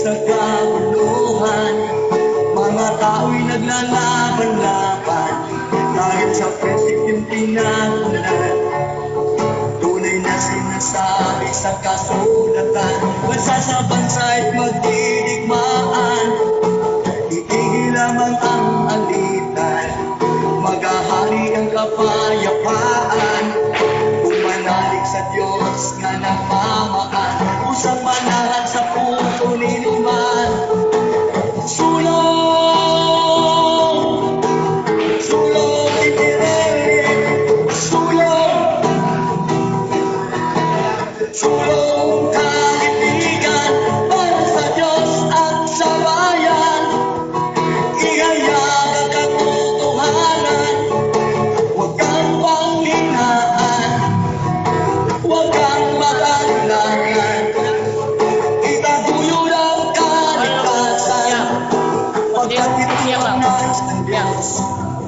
sa kaguluhan Mga tao'y naglalaban-laban Dahil sa pesik yung pinatunan Tunay na sinasabi sa kasulatan. Bansa sa bansa at magdidigma. Dia 有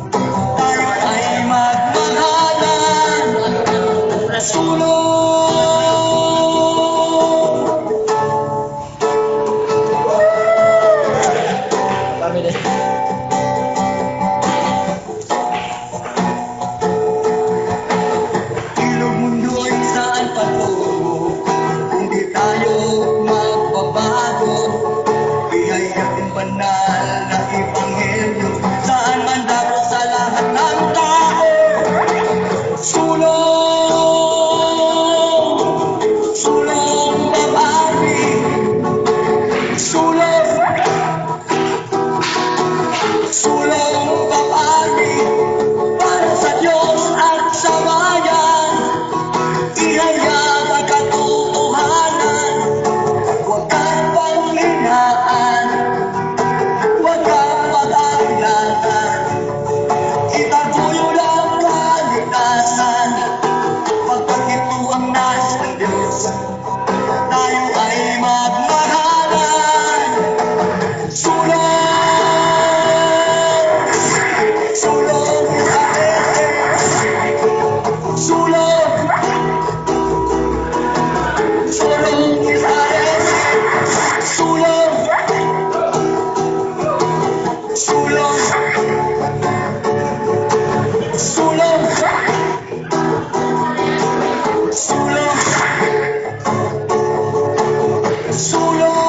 Paulo.